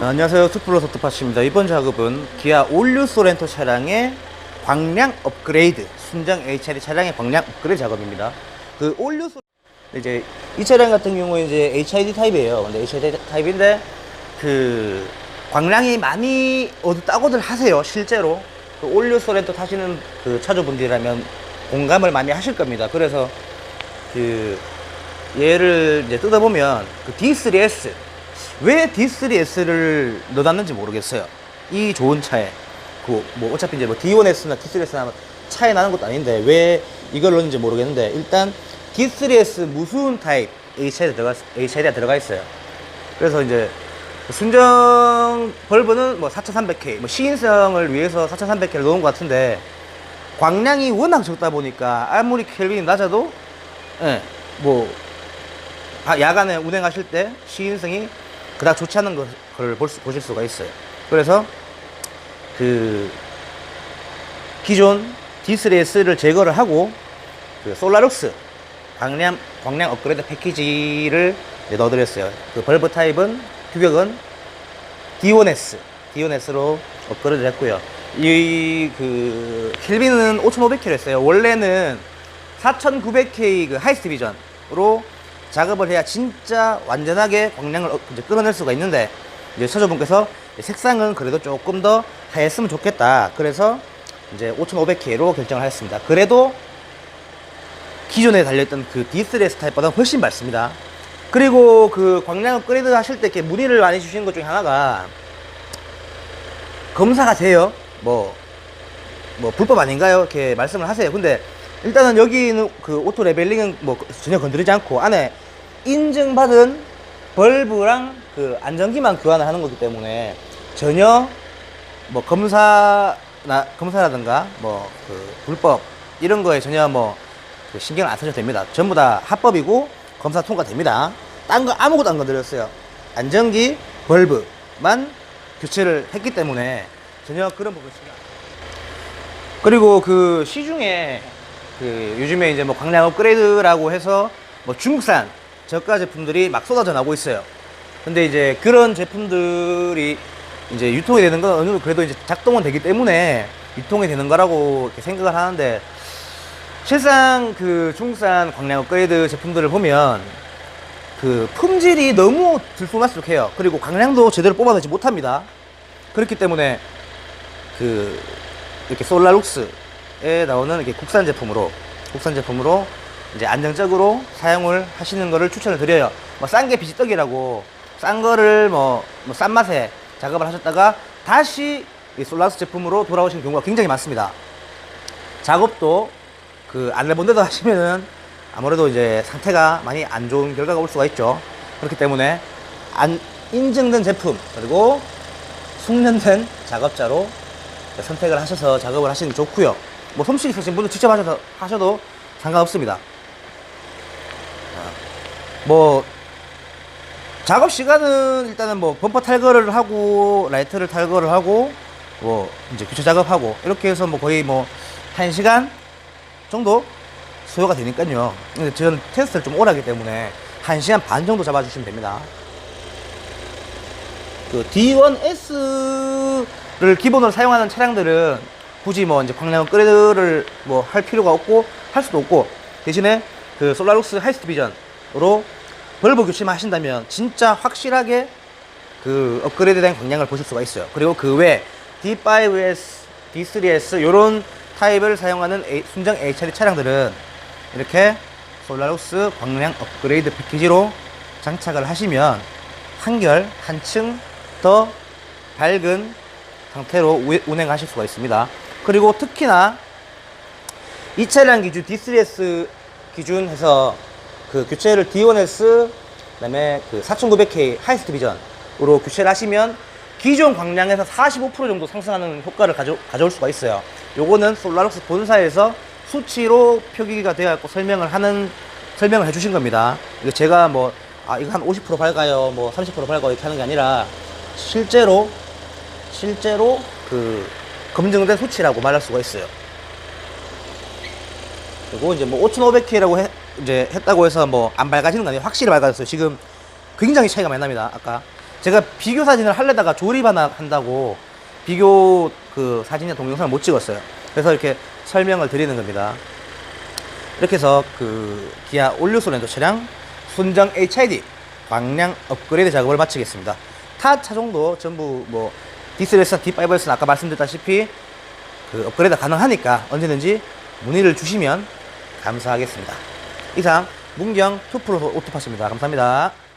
어, 안녕하세요. 투프로 소트파츠입니다. 이번 작업은 기아 올류 소렌토 차량의 광량 업그레이드, 순정 HRD 차량의 광량 업그레이드 작업입니다. 그 올류 소 이제 이 차량 같은 경우에 이제 HID 타입이에요. 근데 HID 타입인데 그 광량이 많이 어둡다고들 하세요. 실제로 그 올류 소렌토 타시는 그 차주분들이라면 공감을 많이 하실 겁니다. 그래서 그 얘를 이제 뜯어보면 그 D3S 왜 D3S를 넣어놨는지 모르겠어요. 이 좋은 차에 그 뭐 어차피 이제 뭐 D1S나 D3S나 차에 나는 것도 아닌데 왜 이걸 넣었는지 모르겠는데 일단 D3S 무수운 타입 HID가 들어가 HID가 들어가 있어요. 그래서 이제 순정 벌브는 뭐 4300K 뭐 시인성을 위해서 4300K를 넣은 것 같은데 광량이 워낙 적다 보니까 아무리 켈빈이 낮아도 예, 뭐 아, 야간에 운행하실 때 시인성이 그닥 좋지 않은 것을 볼 수, 보실 수가 있어요. 그래서 그 기존 D3S를 제거를 하고 그 솔라룩스 광량 광량 업그레이드 패키지를 넣어드렸어요. 그 벌브 타입은 규격은 D1S D1S로 업그레이드 했고요. 이그 켈빈은 5,500K를 했어요. 원래는 4,900K 그 하이스트 비전으로 작업을 해야 진짜 완전하게 광량을 어- 이제 끌어낼 수가 있는데 이제 서저분께서 색상은 그래도 조금 더 하였으면 좋겠다. 그래서 이제 5,500K로 결정을 하였습니다. 그래도 기존에 달려있던 그 D3S 타입보다 훨씬 밝습니다. 그리고 그 광량 업그레이드 하실 때 이렇게 문의를 많이 주시는 것 중에 하나가 검사가 돼요. 뭐, 뭐 불법 아닌가요? 이렇게 말씀을 하세요. 근데 일단은 여기는 그 오토 레벨링은 뭐 전혀 건드리지 않고 안에 인증받은 벌브랑 그 안전기만 교환을 하는 거기 때문에 전혀 뭐 검사나 검사라든가 뭐 그 불법 이런 거에 전혀 뭐 그 신경을 안 쓰셔도 됩니다. 전부 다 합법이고 검사 통과됩니다. 딴 거 아무것도 안 건드렸어요. 안전기 벌브만 교체를 했기 때문에 전혀 그런 부분 신경 안 그리고 그 시중에 그 요즘에 이제 뭐 광량 업그레이드라고 해서 뭐 중국산 저가 제품들이 막 쏟아져 나오고 있어요. 근데 이제 그런 제품들이 이제 유통이 되는 건 어느 정도 그래도 이제 작동은 되기 때문에 유통이 되는 거라고 생각을 하는데 실상 그 중국산 광량 업그레이드 제품들을 보면 그 품질이 너무 들쑥날쑥해요. 그리고 광량도 제대로 뽑아내지 못합니다. 그렇기 때문에 그 이렇게 솔라룩스 에 나오는 이렇게 국산 제품으로 국산 제품으로 이제 안정적으로 사용을 하시는 거를 추천을 드려요. 뭐 싼 게 비지떡이라고 싼 거를 뭐 싼 맛에 작업을 하셨다가 다시 이 솔라룩스 제품으로 돌아오시는 경우가 굉장히 많습니다. 작업도 그 안 해본 데도 하시면은 아무래도 이제 상태가 많이 안 좋은 결과가 올 수가 있죠. 그렇기 때문에 안 인증된 제품 그리고 숙련된 작업자로 선택을 하셔서 작업을 하시는 게 좋고요. 뭐 솜씨 있으신 분들 직접 하셔서 하셔도 상관없습니다. 아, 뭐 작업 시간은 일단은 뭐 범퍼 탈거를 하고 라이트를 탈거를 하고 뭐 이제 교체 작업하고 이렇게 해서 뭐 거의 뭐한 시간 정도 소요가 되니까요. 근데 저는 테스트를 좀 오래 하기 때문에 한 시간 반 정도 잡아 주시면 됩니다. 그 D1S를 기본으로 사용하는 차량들은 굳이 뭐 이제 광량 업그레이드를 뭐 할 필요가 없고 할 수도 없고 대신에 그 솔라룩스 하이스트 비전으로 벌브 교체만 하신다면 진짜 확실하게 그 업그레이드된 광량을 보실 수가 있어요. 그리고 그 외 D5S, D3S 요런 타입을 사용하는 A- 순정 HRD 차량들은 이렇게 솔라룩스 광량 업그레이드 패키지로 장착을 하시면 한결 한층 더 밝은 상태로 우- 운행하실 수가 있습니다. 그리고 특히나 이 차량 기준 D3S 기준해서 그 교체를 D1S 그다음에 그 4900K 하이스트 비전으로 교체를 하시면 기존 광량에서 45% 정도 상승하는 효과를 가져, 가져올 수가 있어요. 요거는 솔라룩스 본사에서 수치로 표기가 되어 있고 설명을 하는 설명을 해주신 겁니다. 이거 제가 뭐 아 이거 한 50% 밝아요, 뭐 30% 밝아요 이렇게 하는 게 아니라 실제로 실제로 그 검증된 수치라고 말할 수가 있어요. 그리고 이제 뭐 5,500K라고 해, 이제 했다고 해서 뭐 안 밝아지는 거 아니에요. 확실히 밝아졌어요. 지금 굉장히 차이가 많이 납니다. 아까 제가 비교 사진을 하려다가 조립 하나 한다고 비교 그 사진이나 동영상을 못 찍었어요. 그래서 이렇게 설명을 드리는 겁니다. 이렇게 해서 그 기아 올류소렌토 차량 순정 HID 광량 업그레이드 작업을 마치겠습니다. 타 차종도 전부 뭐 디스레스 D5에서는 아까 말씀드렸다시피 그 업그레이드 가능하니까 언제든지 문의를 주시면 감사하겠습니다. 이상 문경 투프로 오토파스입니다. 감사합니다.